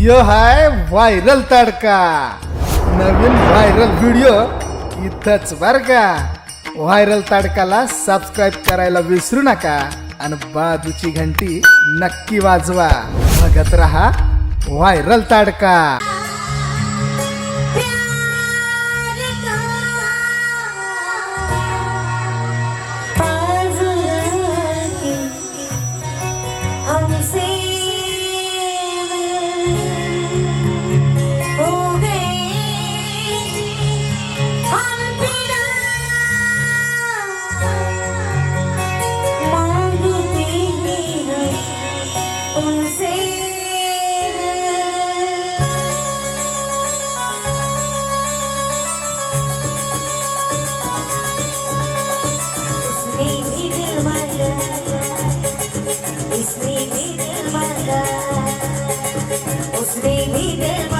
यो हाय viral तडका. नवीन viral video इथंच बर का. व्हायरल तडकाला सबस्क्राईब करायला विसरू नका आणि बाजूची घंटी नक्की वाजवा. बघत रहा व्हायरल तडका. Usne bhi dil manga, usne bhi dil.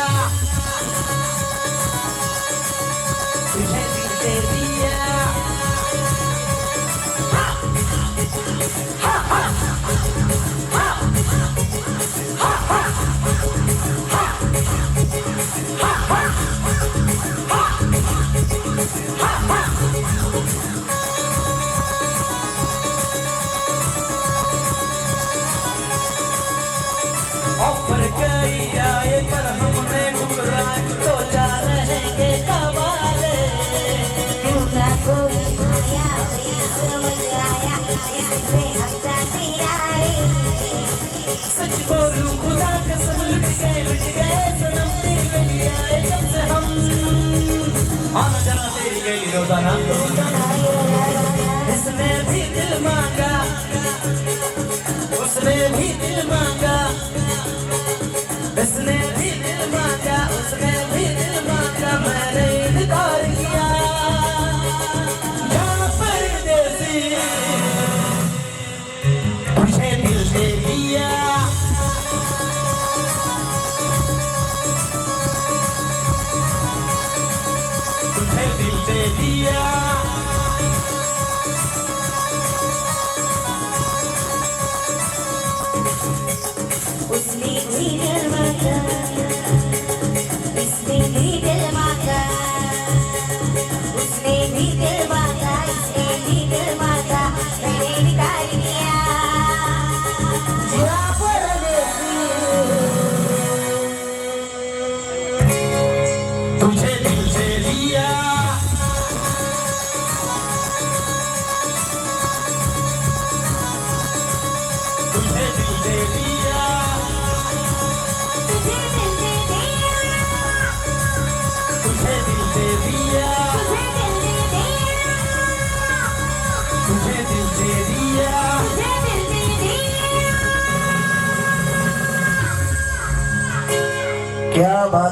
रहेंगे कबाले क्यों ना कोई आया समझ आया इससे हम जाते सच बोलूँ खुदा कसम लुट गए लुट गए सनम तेरी गली आए जब से हम आना जाना तेरी गली रोज़ाना। इसने भी दिल मांगा Yeah.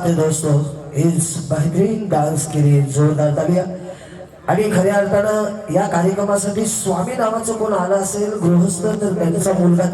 क्या बात दोस्तों इस बेहतरीन डान्स के लिए जोरदार तालिया आणि खऱ्या अर्थानं या कार्यक्रमासाठी स्वामी नावाचं कोण आला असेल गृहस्थ तर त्यांचा मुलगा